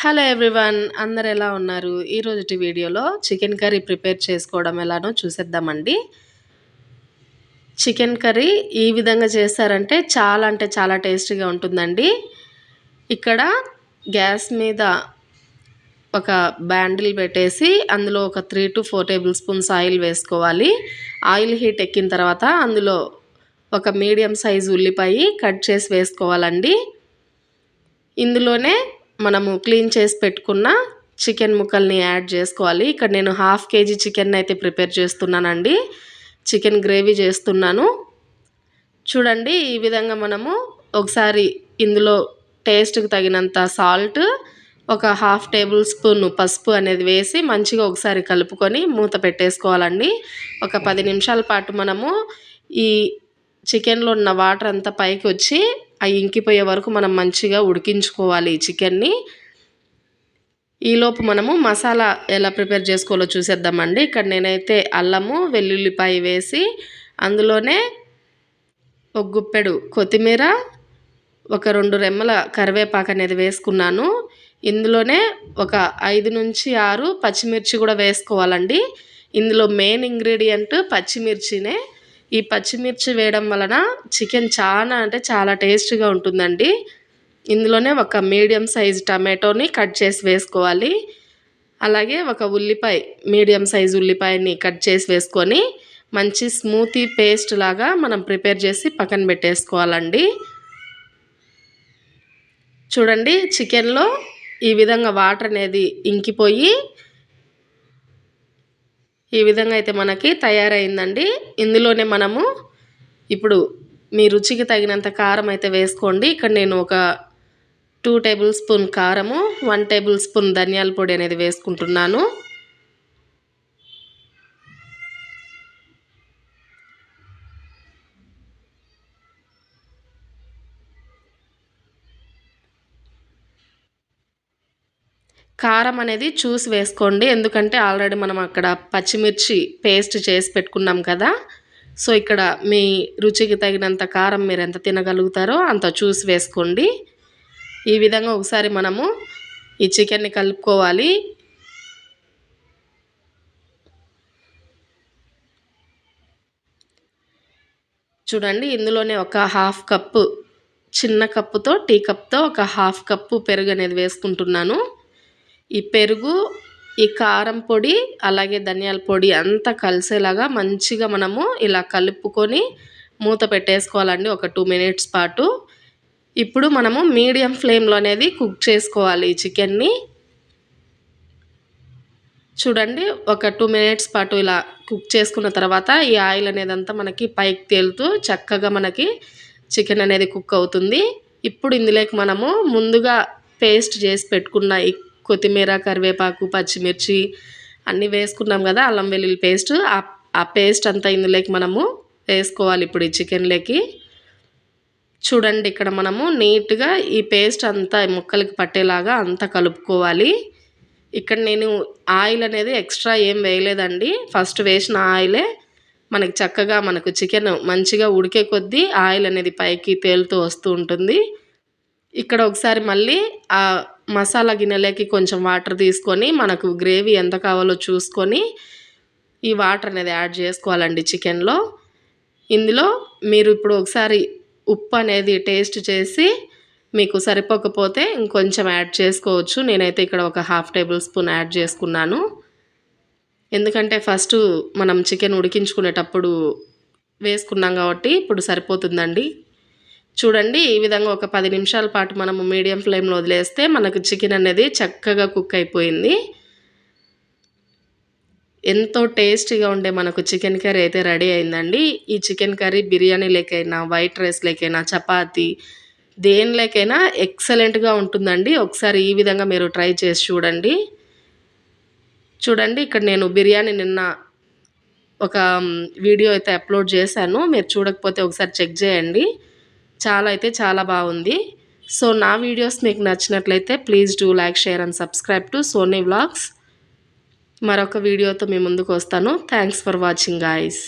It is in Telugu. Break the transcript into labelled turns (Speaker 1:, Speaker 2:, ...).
Speaker 1: హలో ఎవ్రీవన్ అందరు ఎలా ఉన్నారు? ఈరోజుటి వీడియోలో చికెన్ కర్రీ ప్రిపేర్ చేసుకోవడం ఎలానో చూసేద్దామండి. చికెన్ కర్రీ ఈ విధంగా చేస్తారంటే చాలా అంటే చాలా టేస్టీగా ఉంటుందండి. ఇక్కడ గ్యాస్ మీద ఒక బ్యాండిల్ పెట్టేసి అందులో ఒక three to four tablespoons oil వేసుకోవాలి. ఆయిల్ హీట్ ఎక్కిన తర్వాత అందులో ఒక మీడియం సైజు ఉల్లిపాయ కట్ చేసి వేసుకోవాలండి. ఇందులోనే మనము క్లీన్ చేసి పెట్టుకున్న చికెన్ ముక్కల్ని యాడ్ చేసుకోవాలి. ఇక్కడ నేను హాఫ్ కేజీ చికెన్ అయితే ప్రిపేర్ చేస్తున్నానండి. చికెన్ గ్రేవీ చేస్తున్నాను. చూడండి ఈ విధంగా మనము ఒకసారి ఇందులో టేస్ట్కి తగినంత సాల్ట్ ఒక హాఫ్ టేబుల్ స్పూన్ పసుపు అనేది వేసి మంచిగా ఒకసారి కలుపుకొని మూత పెట్టేసుకోవాలండి. ఒక పది నిమిషాల పాటు మనము ఈ చికెన్లో ఉన్న వాటర్ అంతా పైకి వచ్చి అవి ఇంకిపోయే వరకు మనం మంచిగా ఉడికించుకోవాలి ఈ చికెన్ని. ఈలోపు మనము మసాలా ఎలా ప్రిపేర్ చేసుకోవాలో చూసేద్దామండి. ఇక్కడ నేనైతే అల్లము వెల్లుల్లిపాయ వేసి అందులోనే ఒక గుప్పెడు కొత్తిమీర ఒక రెండు రెమ్మల కరివేపాకు అనేది వేసుకున్నాను. ఇందులోనే ఒక ఐదు నుంచి ఆరు పచ్చిమిర్చి కూడా వేసుకోవాలండి. ఇందులో మెయిన్ ఇంగ్రీడియంట్ పచ్చిమిర్చినే. ఈ పచ్చిమిర్చి వేయడం వలన చికెన్ చాలా అంటే చాలా టేస్ట్గా ఉంటుందండి. ఇందులోనే ఒక మీడియం సైజ్ టమాటోని కట్ చేసి వేసుకోవాలి. అలాగే ఒక ఉల్లిపాయ మీడియం సైజ్ ఉల్లిపాయని కట్ చేసి వేసుకొని మంచి స్మూతీ పేస్ట్ లాగా మనం ప్రిపేర్ చేసి పక్కన పెట్టేసుకోవాలండి. చూడండి చికెన్లో ఈ విధంగా వాటర్ అనేది ఇంకిపోయి ఈ విధంగా అయితే మనకి తయారైందండి. ఇందులోనే మనము ఇప్పుడు మీ రుచికి తగినంత కారం అయితే వేసుకోండి. ఇక్కడ నేను ఒక టూ టేబుల్ స్పూన్ కారము వన్ టేబుల్ స్పూన్ ధనియాల పొడి అనేది వేసుకుంటున్నాను. కారం అనేది చూసి వేసుకోండి. ఎందుకంటే ఆల్రెడీ మనం అక్కడ పచ్చిమిర్చి పేస్ట్ చేసి పెట్టుకున్నాం కదా. సో ఇక్కడ మీ రుచికి తగినంత కారం మీరు ఎంత తినగలుగుతారో అంత చూసి వేసుకోండి. ఈ విధంగా ఒకసారి మనము ఈ చికెన్ని కలుపుకోవాలి. చూడండి ఇందులోనే ఒక హాఫ్ కప్పు చిన్న కప్పుతో టీ కప్తో ఒక హాఫ్ కప్పు పెరుగు అనేది వేసుకుంటున్నాను. ఈ పెరుగు ఈ కారం పొడి అలాగే ధనియాల పొడి అంతా కలిసేలాగా మంచిగా మనము ఇలా కలుపుకొని మూత పెట్టేసుకోవాలండి ఒక టూ మినిట్స్ పాటు. ఇప్పుడు మనము మీడియం ఫ్లేమ్లో అనేది కుక్ చేసుకోవాలి ఈ చికెన్ని. చూడండి ఒక టూ మినిట్స్ పాటు ఇలా కుక్ చేసుకున్న తర్వాత ఈ ఆయిల్ అనేది అంతా మనకి పైకి తేలుతూ చక్కగా మనకి చికెన్ అనేది కుక్ అవుతుంది. ఇప్పుడు ఇందులోకి మనము ముందుగా పేస్ట్ చేసి పెట్టుకున్న ఈ కొత్తిమీర కరివేపాకు పచ్చిమిర్చి అన్నీ వేసుకున్నాం కదా అల్లం వెల్లుల్లి పేస్ట్. ఆ పేస్ట్ అంతా ఇందులోకి మనము వేసుకోవాలి ఇప్పుడు ఈ చికెన్లోకి. చూడండి ఇక్కడ మనము నీట్గా ఈ పేస్ట్ అంతా ముక్కలకి పట్టేలాగా అంతా కలుపుకోవాలి. ఇక్కడ నేను ఆయిల్ అనేది ఎక్స్ట్రా ఏం వేయలేదండి. ఫస్ట్ వేసిన ఆయిలే మనకి చక్కగా మనకు చికెన్ మంచిగా ఉడికే కొద్దీ ఆయిల్ అనేది పైకి తేలుతూ వస్తూ ఉంటుంది. ఇక్కడ ఒకసారి మళ్ళీ మసాలా గిన్నెలోకి కొంచెం వాటర్ తీసుకొని మనకు గ్రేవీ ఎంత కావాలో చూసుకొని ఈ వాటర్ అనేది యాడ్ చేసుకోవాలండి చికెన్లో. ఇందులో మీరు ఇప్పుడు ఒకసారి ఉప్పు అనేది టేస్ట్ చేసి మీకు సరిపోకపోతే ఇంకొంచెం యాడ్ చేసుకోవచ్చు. నేనైతే ఇక్కడ ఒక హాఫ్ టేబుల్ స్పూన్ యాడ్ చేసుకున్నాను. ఎందుకంటే ఫస్ట్ మనం చికెన్ ఉడికించుకునేటప్పుడు వేసుకున్నాం కాబట్టి ఇప్పుడు సరిపోతుందండి. చూడండి ఈ విధంగా ఒక పది నిమిషాల పాటు మనము మీడియం ఫ్లేమ్లో వదిలేస్తే మనకు చికెన్ అనేది చక్కగా కుక్ అయిపోయింది. ఎంతో టేస్టీగా ఉండే మనకు చికెన్ కర్రీ అయితే రెడీ అయిందండి. ఈ చికెన్ కర్రీ బిర్యానీ లేకైనా వైట్ రైస్ లేకైనా చపాతి దేనిలోకైనా ఎక్సలెంట్గా ఉంటుందండి. ఒకసారి ఈ విధంగా మీరు ట్రై చేసి చూడండి. చూడండి ఇక్కడ నేను బిర్యానీ నిన్న ఒక వీడియో అయితే అప్లోడ్ చేశాను. మీరు చూడకపోతే ఒకసారి చెక్ చేయండి. చాలా అయితే చాలా బాగుంది. సో నా వీడియోస్ మీకు నచ్చినట్లయితే please do like share and subscribe to Soni vlogs. మరొక వీడియోతో మీ ముందుకు వస్తాను. Thanks for watching guys.